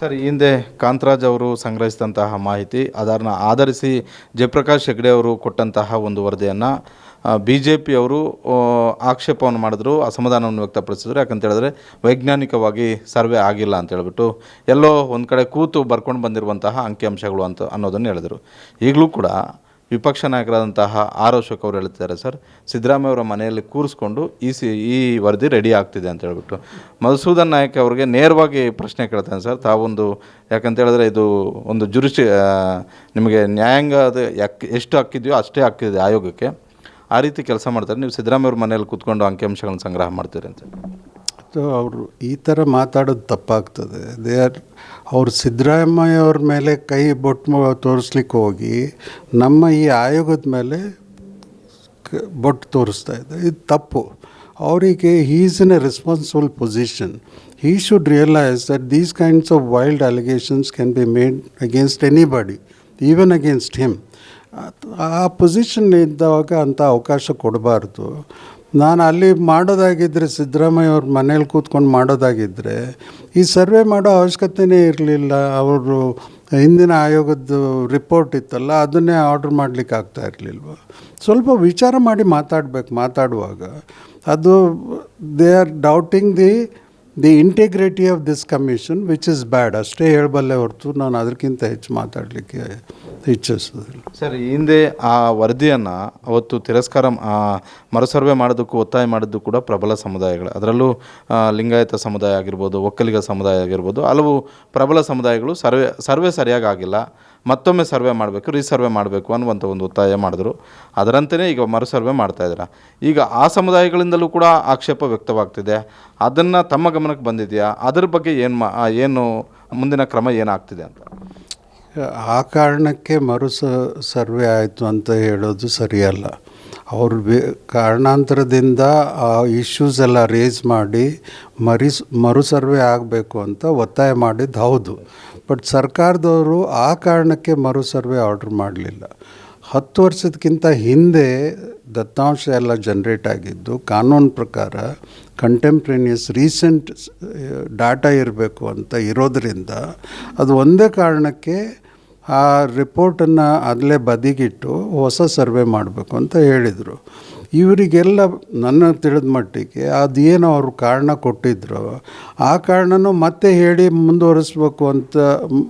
Sir ಈ ಹಿಂದೆ ಕಾಂತರಾಜ್ ಅವರು ಸಂಗ್ರಹಿಸಿದಂತಹ ಮಾಹಿತಿ, ಅದನ್ನು ಆಧರಿಸಿ ಜಯಪ್ರಕಾಶ್ ಹೆಗ್ಡೆ ಅವರು ಕೊಟ್ಟಂತಹ ಒಂದು ವರದಿಯನ್ನು ಬಿ ಜೆ ಪಿಯವರು ಆಕ್ಷೇಪವನ್ನು ಮಾಡಿದ್ರು, ಅಸಮಾಧಾನವನ್ನು ವ್ಯಕ್ತಪಡಿಸಿದ್ರು. ಯಾಕಂತ ಹೇಳಿದ್ರೆ, ವೈಜ್ಞಾನಿಕವಾಗಿ ಸರ್ವೆ ಆಗಿಲ್ಲ ಅಂತ ಹೇಳಿಬಿಟ್ಟು, ಎಲ್ಲೋ ಒಂದು ಕಡೆ ಕೂತು ಬರ್ಕೊಂಡು ಬಂದಿರುವಂತಹ ಅಂಕಿಅಂಶಗಳು ಅಂತ ಅನ್ನೋದನ್ನು ಹೇಳಿದರು. ಈಗಲೂ ಕೂಡ ವಿಪಕ್ಷ ನಾಯಕರಾದಂತಹ ಆರ್ ಅಶೋಕ್ ಅವರು ಹೇಳ್ತಿದ್ದಾರೆ ಸರ್. ಸಿದ್ದರಾಮಯ್ಯ ಅವರ ಮನೆಯಲ್ಲಿ ಕೂರಿಸ್ಕೊಂಡು ಈ ಸಿ, ಈ ವರದಿ ರೆಡಿ ಆಗ್ತಿದೆ ಅಂತ ಹೇಳ್ಬಿಟ್ಟು. ಮಧುಸೂದನ್ ನಾಯಕ್ ಅವರಿಗೆ ನೇರವಾಗಿ ಪ್ರಶ್ನೆ ಕೇಳ್ತಾನೆ ಸರ್. ತಾವೊಂದು, ಯಾಕಂತ ಹೇಳಿದ್ರೆ ಇದು ಒಂದು ಜುರಿಸ್ಟಿ ನಿಮಗೆ ನ್ಯಾಯಾಂಗ ಅದು ಯಾಕೆ, ಎಷ್ಟು ಹಾಕಿದೆಯೋ ಅಷ್ಟೇ ಹಾಕಿದೆ ಆಯೋಗಕ್ಕೆ. ಆ ರೀತಿ ಕೆಲಸ ಮಾಡ್ತಾರೆ. ನೀವು ಸಿದ್ದರಾಮಯ್ಯ ಅವ್ರ ಮನೆಯಲ್ಲಿ ಕೂತ್ಕೊಂಡು ಅಂಕಿಅಂಶಗಳನ್ನ ಸಂಗ್ರಹ ಮಾಡ್ತೀರಿ ಅಂತ. ಸೊ ಅವರು ಈ ಥರ ಮಾತಾಡೋದು ತಪ್ಪಾಗ್ತದೆ. ದೇ ಆರ್ ಅವ್ರು ಸಿದ್ದರಾಮಯ್ಯ ಅವ್ರ ಮೇಲೆ ಕೈ ಬೊಟ್ಟು ತೋರಿಸ್ಲಿಕ್ಕೆ ಹೋಗಿ ನಮ್ಮ ಈ ಆಯೋಗದ ಮೇಲೆ ಬೊಟ್ಟು ತೋರಿಸ್ತಾ ಇದೆ ಇದು ತಪ್ಪು. ಅವರಿಗೆ is in a responsible position he should realise that these kinds of wild allegations can be made against anybody even against him ಆ ಪೊಸಿಷನ್ ಇದ್ದಾಗ ಅಂಥ ಅವಕಾಶ ಕೊಡಬಾರ್ದು. ನಾನು ಅಲ್ಲಿ ಮಾಡೋದಾಗಿದ್ದರೆ ಸಿದ್ದರಾಮಯ್ಯ ಅವ್ರ ಮನೇಲಿ ಕೂತ್ಕೊಂಡು ಮಾಡೋದಾಗಿದ್ದರೆ ಈ ಸರ್ವೆ ಮಾಡೋ ಅವಶ್ಯಕತೆನೇ ಇರಲಿಲ್ಲ. ಅವರು ಹಿಂದಿನ ಆಯೋಗದ ರಿಪೋರ್ಟ್ ಇತ್ತಲ್ಲ, ಅದನ್ನೇ ಆರ್ಡ್ರ್ ಮಾಡಲಿಕ್ಕೆ ಆಗ್ತಾ ಇರಲಿಲ್ವ? ಸ್ವಲ್ಪ ವಿಚಾರ ಮಾಡಿ ಮಾತಾಡಬೇಕು, ಮಾತಾಡುವಾಗ. ಅದು they are doubting the the integrity of this commission which is bad ಅಷ್ಟೇ ಹೇಳಬಲ್ಲೆ ಹೊರತು ನಾನು ಅದಕ್ಕಿಂತ ಹೆಚ್ಚು ಮಾತಾಡಲಿಕ್ಕೆ ಇಚ್ಛಿಸೋದಿಲ್ಲ ಸರ್ ಹಿಂದೆ ಆ ವರದಿಯನ್ನು ಅವತ್ತು ತಿರಸ್ಕಾರ ಮರುಸರ್ವೆ ಮಾಡೋದಕ್ಕೂ ಒತ್ತಾಯ ಮಾಡಿದ್ದು ಕೂಡ ಪ್ರಬಲ ಸಮುದಾಯಗಳು. ಅದರಲ್ಲೂ ಲಿಂಗಾಯತ ಸಮುದಾಯ ಆಗಿರ್ಬೋದು, ಒಕ್ಕಲಿಗ ಸಮುದಾಯ ಆಗಿರ್ಬೋದು, ಹಲವು ಪ್ರಬಲ ಸಮುದಾಯಗಳು ಸರ್ವೆ ಸರ್ವೆ ಸರಿಯಾಗಿ ಆಗಿಲ್ಲ. ಮತ್ತೊಮ್ಮೆ ಸರ್ವೆ ಮಾಡಬೇಕು, ರೀಸರ್ವೆ ಮಾಡಬೇಕು ಅನ್ನುವಂಥ ಒಂದು ಒತ್ತಾಯ ಮಾಡಿದ್ರು. ಅದರಂತೆಯೇ ಈಗ ಮರುಸರ್ವೆ ಮಾಡ್ತಾ ಇದ್ದಾರೆ. ಈಗ ಆ ಸಮುದಾಯಗಳಿಂದಲೂ ಕೂಡ ಆಕ್ಷೇಪ ವ್ಯಕ್ತವಾಗ್ತಿದೆ. ಅದನ್ನು ತಮ್ಮ ಗಮನಕ್ಕೆ ಬಂದಿದೆಯಾ? ಅದ್ರ ಬಗ್ಗೆ ಏನು ಮಾ ಏನು ಮುಂದಿನ ಕ್ರಮ ಏನಾಗ್ತಿದೆ ಅಂತ? ಆ ಕಾರಣಕ್ಕೆ ಮರು ಸರ್ವೆ ಆಯಿತು ಅಂತ ಹೇಳೋದು ಸರಿಯಲ್ಲ. ಅವರು ಕಾರಣಾಂತರದಿಂದ ಆ ಇಶ್ಯೂಸ್ ಎಲ್ಲ ರೇಸ್ ಮಾಡಿ ಮರಿಸ್ ಮರು ಸರ್ವೆ ಆಗಬೇಕು ಅಂತ ಒತ್ತಾಯ ಮಾಡಿದ್ದು ಹೌದು. ಬಟ್ ಸರ್ಕಾರದವರು ಆ ಕಾರಣಕ್ಕೆ ಮರು ಸರ್ವೆ ಆರ್ಡ್ರ್ ಮಾಡಲಿಲ್ಲ. ಹತ್ತು ವರ್ಷದಕ್ಕಿಂತ ಹಿಂದೆ ದತ್ತಾಂಶ ಎಲ್ಲ ಜನ್ರೇಟ್ ಆಗಿದ್ದು, ಕಾನೂನು ಪ್ರಕಾರ ಕಂಟೆಂಪ್ರೇನಿಯಸ್ ರೀಸೆಂಟ್ ಡಾಟಾ ಇರಬೇಕು ಅಂತ ಇರೋದರಿಂದ ಅದು ಒಂದೇ ಕಾರಣಕ್ಕೆ ಆ ರಿಪೋರ್ಟನ್ನು ಅದಲೇ ಬದಿಗಿಟ್ಟು ಹೊಸ ಸರ್ವೆ ಮಾಡಬೇಕು ಅಂತ ಹೇಳಿದರು. ಇವರಿಗೆಲ್ಲ ನನ್ನ ತಿಳಿದ ಮಟ್ಟಿಗೆ ಅದೇನು ಅವರು ಕಾರಣ ಕೊಟ್ಟಿದ್ರು. ಆ ಕಾರಣನೂ ಮತ್ತೆ ಹೇಳಿ ಮುಂದುವರಿಸ್ಬೇಕು ಅಂತ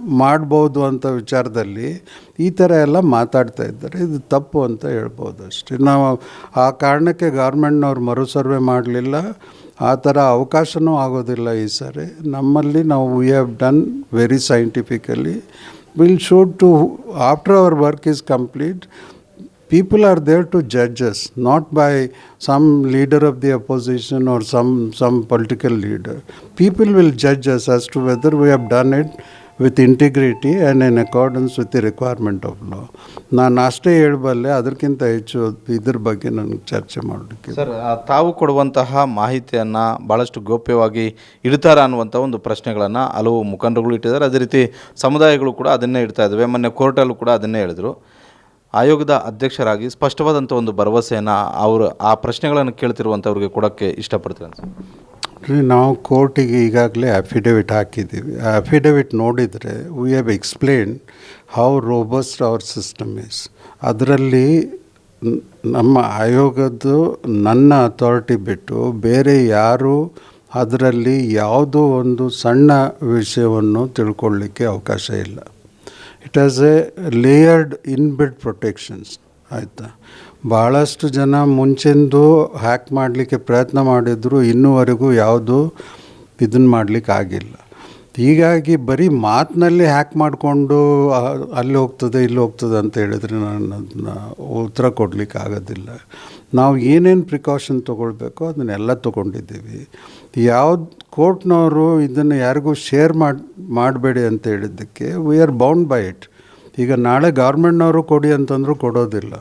ಮಾಡ್ಬೋದು ಅಂತ ವಿಚಾರದಲ್ಲಿ ಈ ಥರ ಎಲ್ಲ ಮಾತಾಡ್ತಾ ಇದ್ದಾರೆ. ಇದು ತಪ್ಪು ಅಂತ ಹೇಳ್ಬೋದು ಅಷ್ಟೇ. ನಾವು ಆ ಕಾರಣಕ್ಕೆ ಗೌರ್ಮೆಂಟ್ನವ್ರು ಮರು ಸರ್ವೆ ಮಾಡಲಿಲ್ಲ. ಆ ಥರ ಅವಕಾಶವೂ ಆಗೋದಿಲ್ಲ ಈ ಸಾರಿ. ನಮ್ಮಲ್ಲಿ ನಾವು we have done very scientifically will show to after our work is complete people are there to judge us not by some leader of the opposition or some some political leader. People will judge us as to whether we have done it with integrity and in accordance with the requirement of law ನಾನು ಅಷ್ಟೇ ಹೇಳಬಲ್ಲೆ ಅದಕ್ಕಿಂತ ಹೆಚ್ಚು ಇದ್ರ ಬಗ್ಗೆ ನನಗೆ ಚರ್ಚೆ ಮಾಡಲಿಕ್ಕೆ ಸರ್ ತಾವು ಕೊಡುವಂತಹ ಮಾಹಿತಿಯನ್ನು ಭಾಳಷ್ಟು ಗೌಪ್ಯವಾಗಿ ಇಡ್ತಾರ ಅನ್ನುವಂಥ ಒಂದು ಪ್ರಶ್ನೆಗಳನ್ನು ಹಲವು ಮುಖಂಡರುಗಳು ಇಟ್ಟಿದ್ದಾರೆ. ಅದೇ ರೀತಿ ಸಮುದಾಯಗಳು ಕೂಡ ಅದನ್ನೇ ಇಡ್ತಾ ಇದ್ದಾವೆ. ಮೊನ್ನೆ ಕೋರ್ಟಲ್ಲೂ ಕೂಡ ಅದನ್ನೇ ಹೇಳಿದರು. ಆಯೋಗದ ಅಧ್ಯಕ್ಷರಾಗಿ ಸ್ಪಷ್ಟವಾದಂಥ ಒಂದು ಭರವಸೆಯನ್ನು ಅವರು ಆ ಪ್ರಶ್ನೆಗಳನ್ನು ಕೇಳ್ತಿರುವಂಥವ್ರಿಗೆ ಕೊಡೋಕ್ಕೆ ಸರ್ ನಾವು ಕೋರ್ಟಿಗೆ ಈಗಾಗಲೇ ಅಫಿಡವಿಟ್ ಹಾಕಿದ್ದೀವಿ. ಆ ಅಫಿಡವಿಟ್ ನೋಡಿದರೆ we have explain how robust our system is ಅದರಲ್ಲಿ ನಮ್ಮ ಆಯೋಗದ್ದು ನನ್ನ ಅಥಾರಿಟಿ ಬಿಟ್ಟು ಬೇರೆ ಯಾರು ಅದರಲ್ಲಿ ಯಾವುದೋ ಒಂದು ಸಣ್ಣ ವಿಷಯವನ್ನು ತಿಳ್ಕೊಳ್ಳಿಕ್ಕೆ ಅವಕಾಶ ಇಲ್ಲ. It has a layered inbuilt protections ಆಯಿತಾ? ಭಾಳಷ್ಟು ಜನ ಮುಂಚೆಂದು ಹ್ಯಾಕ್ ಮಾಡಲಿಕ್ಕೆ ಪ್ರಯತ್ನ ಮಾಡಿದ್ರು, ಇನ್ನೂವರೆಗೂ ಯಾವುದು ಇದನ್ನು ಮಾಡಲಿಕ್ಕೆ ಆಗಿಲ್ಲ. ಹೀಗಾಗಿ ಬರೀ ಮಾತಿನಲ್ಲಿ ಹ್ಯಾಕ್ ಮಾಡಿಕೊಂಡು ಅಲ್ಲಿ ಹೋಗ್ತದೆ, ಇಲ್ಲಿ ಹೋಗ್ತದೆ ಅಂತ ಹೇಳಿದರೆ ನಾನು ಅದನ್ನ ಉತ್ತರ ಕೊಡಲಿಕ್ಕೆ ಆಗೋದಿಲ್ಲ. ನಾವು ಏನೇನು ಪ್ರಿಕಾಷನ್ ತೊಗೊಳ್ಬೇಕೋ ಅದನ್ನೆಲ್ಲ ತೊಗೊಂಡಿದ್ದೀವಿ. ಯಾವ್ದು ಕೋರ್ಟ್ನವರು ಇದನ್ನು ಯಾರಿಗೂ ಶೇರ್ ಮಾಡಿ, ಮಾಡಬೇಡಿ ಅಂತ ಹೇಳಿದ್ದಕ್ಕೆ we are bound by it ಈಗ ನಾಳೆ ಗೌರ್ಮೆಂಟ್ನವರು ಕೊಡಿ ಅಂತಂದರೂ ಕೊಡೋದಿಲ್ಲ.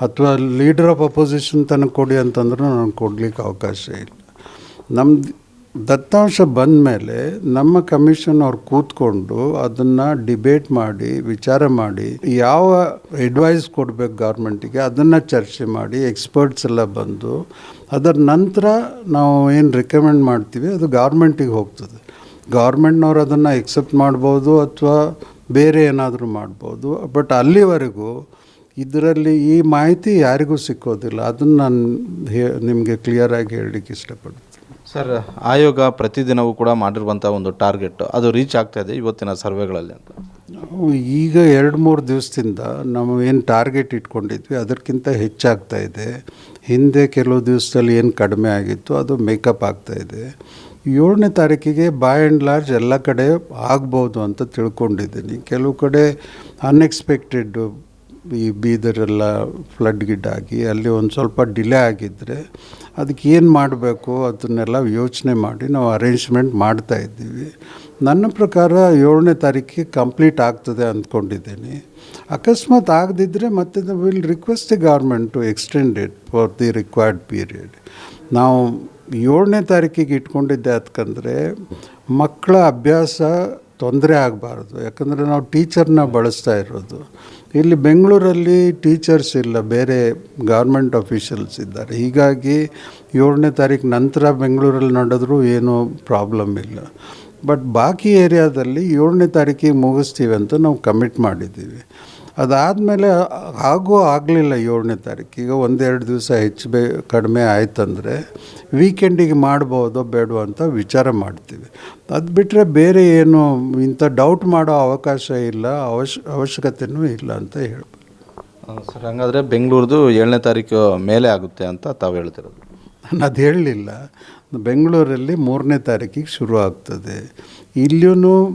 ಅಥವಾ ಲೀಡರ್ ಆಫ್ ಅಪೋಸಿಷನ್ ತನಕ ಕೊಡಿ ಅಂತಂದ್ರೂ ನಾನು ಕೊಡಲಿಕ್ಕೆ ಅವಕಾಶ ಇಲ್ಲ. ನಮ್ಮ ದತ್ತಾಂಶ ಬಂದ ಮೇಲೆ ನಮ್ಮ ಕಮಿಷನ್ ಅವ್ರು ಕೂತ್ಕೊಂಡು ಅದನ್ನು ಡಿಬೇಟ್ ಮಾಡಿ, ವಿಚಾರ ಮಾಡಿ, ಯಾವ ಅಡ್ವೈಸ್ ಕೊಡಬೇಕು ಗೌರ್ಮೆಂಟಿಗೆ ಅದನ್ನು ಚರ್ಚೆ ಮಾಡಿ ಎಕ್ಸ್ಪರ್ಟ್ಸ್ ಎಲ್ಲ ಬಂದು ಅದರ ನಂತರ ನಾವು ಏನು ರೆಕಮೆಂಡ್ ಮಾಡ್ತೀವಿ ಅದು ಗೌರ್ಮೆಂಟಿಗೆ ಹೋಗ್ತದೆ. ಗೌರ್ಮೆಂಟ್ನವ್ರು ಅದನ್ನು ಎಕ್ಸೆಪ್ಟ್ ಮಾಡ್ಬೋದು ಅಥವಾ ಬೇರೆ ಏನಾದರೂ ಮಾಡ್ಬೋದು. ಬಟ್ ಅಲ್ಲಿವರೆಗೂ ಇದರಲ್ಲಿ ಈ ಮಾಹಿತಿ ಯಾರಿಗೂ ಸಿಕ್ಕೋದಿಲ್ಲ. ಅದನ್ನು ನಾನು ಹೇ ನಿಮಗೆ ಕ್ಲಿಯರಾಗಿ ಹೇಳಲಿಕ್ಕೆ ಇಷ್ಟಪಡ್ತೀನಿ. ಸರ್ ಆಯೋಗ ಪ್ರತಿದಿನವೂ ಕೂಡ ಮಾಡಿರುವಂಥ ಒಂದು ಟಾರ್ಗೆಟ್ ಅದು ರೀಚ್ ಆಗ್ತಾ ಇದೆ ಇವತ್ತಿನ ಸರ್ವೆಗಳಲ್ಲಿ ಅಂತ. ಈಗ ಎರಡು ಮೂರು ದಿವಸದಿಂದ ನಾವು ಏನು ಟಾರ್ಗೆಟ್ ಇಟ್ಕೊಂಡಿದ್ವಿ ಅದಕ್ಕಿಂತ ಹೆಚ್ಚಾಗ್ತಾ ಇದೆ. ಹಿಂದೆ ಕೆಲವು ದಿವಸದಲ್ಲಿ ಏನು ಕಡಿಮೆ ಆಗಿತ್ತು ಅದು ಮೇಕಪ್ ಆಗ್ತಾ ಇದೆ. ಏಳನೇ ತಾರೀಕಿಗೆ ಬಾಯ್ ಆ್ಯಂಡ್ ಲಾರ್ಜ್ ಎಲ್ಲ ಕಡೆ ಆಗ್ಬೋದು ಅಂತ ತಿಳ್ಕೊಂಡಿದ್ದೀನಿ. ಕೆಲವು ಕಡೆ ಅನ್ಎಕ್ಸ್ಪೆಕ್ಟೆಡ್ ಈ ಬೀದರೆಲ್ಲ ಫ್ಲಡ್ ಗಿಡ್ ಆಗಿ ಅಲ್ಲಿ ಒಂದು ಸ್ವಲ್ಪ ಡಿಲೇ ಆಗಿದ್ದರೆ ಅದಕ್ಕೆ ಏನು ಮಾಡಬೇಕು ಅದನ್ನೆಲ್ಲ ಯೋಚನೆ ಮಾಡಿ ನಾವು ಅರೇಂಜ್ಮೆಂಟ್ ಮಾಡ್ತಾ ಇದ್ದೀವಿ. ನನ್ನ ಪ್ರಕಾರ ಏಳನೇ ತಾರೀಕಿಗೆ ಕಂಪ್ಲೀಟ್ ಆಗ್ತದೆ ಅಂದ್ಕೊಂಡಿದ್ದೀನಿ. ಅಕಸ್ಮಾತ್ ಆಗದಿದ್ದರೆ ಮತ್ತೆ will request the government to extended for the required period ನಾವು ಏಳನೇ ತಾರೀಕಿಗೆ ಇಟ್ಕೊಂಡಿದ್ದೆ ಅದಕ್ಕಂದರೆ ಮಕ್ಕಳ ಅಭ್ಯಾಸ ತೊಂದರೆ ಆಗಬಾರ್ದು. ಯಾಕಂದರೆ ನಾವು ಟೀಚರ್ನ ಬಳಸ್ತಾ ಇರೋದು. ಇಲ್ಲಿ ಬೆಂಗಳೂರಲ್ಲಿ ಟೀಚರ್ಸ್ ಇಲ್ಲ, ಬೇರೆ ಗೌರ್ಮೆಂಟ್ ಅಫಿಷಿಯಲ್ಸ್ ಇದ್ದಾರೆ. ಹೀಗಾಗಿ ಏಳನೇ ತಾರೀಕು ನಂತರ ಬೆಂಗಳೂರಲ್ಲಿ ನಡೆದ್ರೂ ಏನೂ ಪ್ರಾಬ್ಲಮ್ ಇಲ್ಲ. ಬಟ್ ಬಾಕಿ ಏರಿಯಾದಲ್ಲಿ ಏಳನೇ ತಾರೀಕಿಗೆ ಮುಗಿಸ್ತೀವಿ ಅಂತ ನಾವು ಕಮಿಟ್ ಮಾಡಿದ್ದೀವಿ. ಅದಾದಮೇಲೆ ಆಗೋ ಆಗಲಿಲ್ಲ ಏಳನೇ ತಾರೀಕು ಈಗ ಒಂದೆರಡು ದಿವಸ ಹೆಚ್ಚು ಬೇ ಕಡಿಮೆ ಆಯ್ತಂದರೆ ವೀಕೆಂಡಿಗೆ ಮಾಡ್ಬೋದೋ ಬೇಡೋ ಅಂತ ವಿಚಾರ ಮಾಡ್ತೀವಿ. ಅದು ಬಿಟ್ಟರೆ ಬೇರೆ ಏನು ಇಂಥ ಡೌಟ್ ಮಾಡೋ ಅವಕಾಶ ಇಲ್ಲ ಅವಶ್ಯ ಅವಶ್ಯಕತೆಯೂ ಇಲ್ಲ ಅಂತ ಹೇಳ್ಬೋದು. ಸರ್ ಹಾಗಾದರೆ ಬೆಂಗಳೂರದು ಏಳನೇ ತಾರೀಕು ಮೇಲೆ ಆಗುತ್ತೆ ಅಂತ ತಾವು ಹೇಳ್ತಿರೋದು. ನಾನು ಅದು ಹೇಳಲಿಲ್ಲ. ಬೆಂಗಳೂರಲ್ಲಿ ಮೂರನೇ ತಾರೀಕಿಗೆ ಶುರು ಆಗ್ತದೆ. ಇಲ್ಲಿಯೂ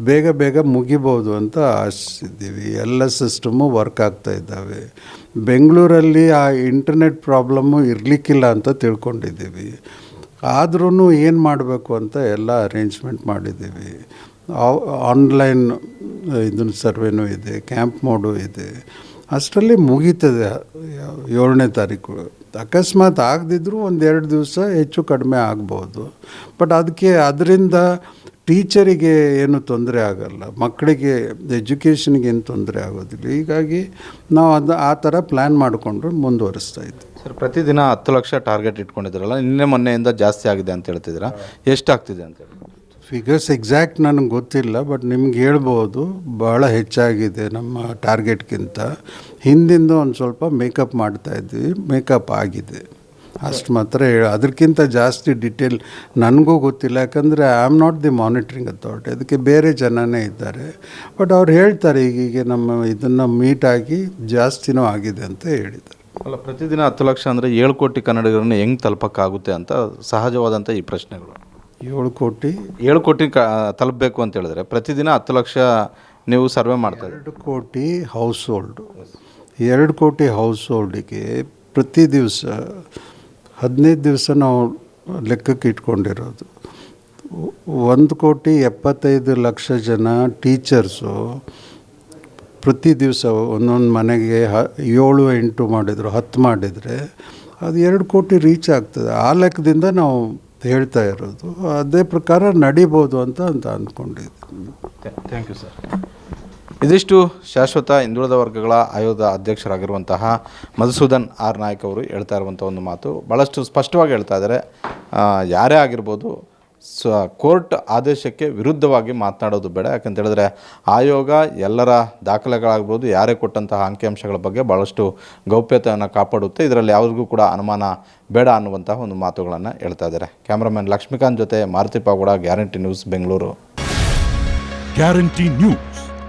ಬೇಗ ಬೇಗ ಮುಗಿಬೋದು ಅಂತ ಆಶಿಸಿದ್ದೀವಿ. ಎಲ್ಲ ಸಿಸ್ಟಮು ವರ್ಕ್ ಆಗ್ತಾ ಇದ್ದಾವೆ. ಬೆಂಗಳೂರಲ್ಲಿ ಆ ಇಂಟರ್ನೆಟ್ ಪ್ರಾಬ್ಲಮ್ಮು ಇರಲಿಕ್ಕಿಲ್ಲ ಅಂತ ತಿಳ್ಕೊಂಡಿದ್ದೀವಿ. ಆದ್ರೂ ಏನು ಮಾಡಬೇಕು ಅಂತ ಎಲ್ಲ ಅರೇಂಜ್ಮೆಂಟ್ ಮಾಡಿದ್ದೀವಿ. ಆನ್ಲೈನ್ ಇದನ್ನ ಸರ್ವೆನೂ ಇದೆ ಕ್ಯಾಂಪ್ ಮೋಡು ಇದೆ. ಅಷ್ಟರಲ್ಲಿ ಮುಗೀತದೆ ಏಳನೇ ತಾರೀಕು. ಅಕಸ್ಮಾತ್ ಆಗದಿದ್ರೂ ಒಂದೆರಡು ದಿವಸ ಹೆಚ್ಚು ಕಡಿಮೆ ಆಗ್ಬೋದು. ಬಟ್ ಅದಕ್ಕೆ, ಅದರಿಂದ ಟೀಚರಿಗೆ ಏನು ತೊಂದರೆ ಆಗಲ್ಲ ಮಕ್ಕಳಿಗೆ ಎಜುಕೇಷನ್ಗೆ ಏನು ತೊಂದರೆ ಆಗೋದಿಲ್ಲ. ಹೀಗಾಗಿ ನಾವು ಅದು ಆ ಥರ ಪ್ಲ್ಯಾನ್ ಮಾಡಿಕೊಂಡು ಮುಂದುವರಿಸ್ತಾ ಇದ್ದೀವಿ ಸರ್ ಪ್ರತಿದಿನ ಹತ್ತು ಲಕ್ಷ ಟಾರ್ಗೆಟ್ ಇಟ್ಕೊಂಡಿದ್ರಲ್ಲ ನಿನ್ನೆ ಮೊನ್ನೆಯಿಂದ ಜಾಸ್ತಿ ಆಗಿದೆ ಅಂತ ಹೇಳ್ತಿದ್ದೀರಾ? ಎಷ್ಟಾಗ್ತಿದೆ ಅಂತ ಹೇಳಿ ಫಿಗರ್ಸ್ ಎಕ್ಸಾಕ್ಟ್ ನನಗೆ ಗೊತ್ತಿಲ್ಲ ಬಟ್ ನಿಮ್ಗೆ ಹೇಳ್ಬೋದು ಭಾಳ ಹೆಚ್ಚಾಗಿದೆ ನಮ್ಮ ಟಾರ್ಗೆಟ್ಗಿಂತ. ಹಿಂದಿಂದ ಒಂದು ಸ್ವಲ್ಪ ಮೇಕಪ್ ಮಾಡ್ತಾ ಇದ್ವಿ ಮೇಕಪ್ ಆಗಿದೆ. ಅಷ್ಟು ಮಾತ್ರ ಹೇಳ. ಅದಕ್ಕಿಂತ ಜಾಸ್ತಿ ಡಿಟೇಲ್ ನನಗೂ ಗೊತ್ತಿಲ್ಲ. ಯಾಕಂದರೆ I am not the monitoring authority ಅದಕ್ಕೆ ಬೇರೆ ಜನನೇ ಇದ್ದಾರೆ. ಬಟ್ ಅವ್ರು ಹೇಳ್ತಾರೆ ಈಗೀಗ ನಮ್ಮ ಇದನ್ನು ಮೀಟ್ ಆಗಿ ಜಾಸ್ತಿನೂ ಆಗಿದೆ ಅಂತ ಹೇಳಿದ್ದಾರೆ. ಅಲ್ಲ ಪ್ರತಿದಿನ ಹತ್ತು ಲಕ್ಷ ಅಂದರೆ ಏಳು ಕೋಟಿ ಕನ್ನಡಿಗರನ್ನು ಹೆಂಗೆ ತಲುಪಕ್ಕಾಗುತ್ತೆ ಅಂತ ಸಹಜವಾದಂಥ ಈ ಪ್ರಶ್ನೆಗಳು. ಏಳು ಕೋಟಿ? ಏಳು ಕೋಟಿ ಕ ತಲುಪಬೇಕು ಅಂತ ಹೇಳಿದ್ರೆ ಪ್ರತಿದಿನ ಹತ್ತು ಲಕ್ಷ ನೀವು ಸರ್ವೆ ಮಾಡ್ತಾರೆ ಎರಡು ಕೋಟಿ ಹೌಸ್ ಹೋಲ್ಡು ಎರಡು ಕೋಟಿ ಹೌಸ್ ಹೋಲ್ಡಿಗೆ ಪ್ರತಿ ದಿವಸ ಹದಿನೈದು ದಿವಸ ನಾವು ಲೆಕ್ಕಕ್ಕೆ ಇಟ್ಕೊಂಡಿರೋದು. ಒಂದು ಕೋಟಿ ಎಪ್ಪತ್ತೈದು ಲಕ್ಷ ಜನ ಟೀಚರ್ಸು ಪ್ರತಿ ದಿವಸ ಒಂದೊಂದು ಮನೆಗೆ ಹ, ಏಳು ಎಂಟು ಮಾಡಿದರು, ಹತ್ತು ಮಾಡಿದರೆ ಅದು ಎರಡು ಕೋಟಿ ರೀಚ್ ಆಗ್ತದೆ. ಆ ಲೆಕ್ಕದಿಂದ ನಾವು ಹೇಳ್ತಾ ಇರೋದು. ಅದೇ ಪ್ರಕಾರ ನಡಿಬೋದು ಅಂತ ಅಂತ ಅಂದ್ಕೊಂಡಿದ್ದೀನಿ. ಥ್ಯಾಂಕ್ ಯು ಸರ್ ಇದಿಷ್ಟು ಶಾಶ್ವತ ಹಿಂದುಳಿದ ವರ್ಗಗಳ ಆಯೋಗದ ಅಧ್ಯಕ್ಷರಾಗಿರುವಂತಹ ಮಧುಸೂದನ್ ಆರ್ ನಾಯ್ಕ್ ಅವರು ಹೇಳ್ತಾ ಇರುವಂಥ ಒಂದು ಮಾತು ಭಾಳಷ್ಟು ಸ್ಪಷ್ಟವಾಗಿ ಹೇಳ್ತಾ ಇದ್ದಾರೆ. ಯಾರೇ ಆಗಿರ್ಬೋದು ಸ, ಕೋರ್ಟ್ ಆದೇಶಕ್ಕೆ ವಿರುದ್ಧವಾಗಿ ಮಾತನಾಡೋದು ಬೇಡ. ಯಾಕಂತ ಹೇಳಿದ್ರೆ ಆಯೋಗ ಎಲ್ಲರ ದಾಖಲೆಗಳಾಗ್ಬೋದು, ಯಾರೇ ಕೊಟ್ಟಂತಹ ಅಂಕಿಅಂಶಗಳ ಬಗ್ಗೆ ಭಾಳಷ್ಟು ಗೌಪ್ಯತೆಯನ್ನು ಕಾಪಾಡುತ್ತೆ. ಇದರಲ್ಲಿ ಯಾವ್ರಿಗೂ ಕೂಡ ಅನುಮಾನ ಬೇಡ ಅನ್ನುವಂತಹ ಒಂದು ಮಾತುಗಳನ್ನು ಹೇಳ್ತಾ ಇದ್ದಾರೆ. ಕ್ಯಾಮ್ರಾಮನ್ ಲಕ್ಷ್ಮೀಕಾಂತ್ ಜೊತೆ Maruti Pagoda, guarantee news Bengaluru. Guarantee news.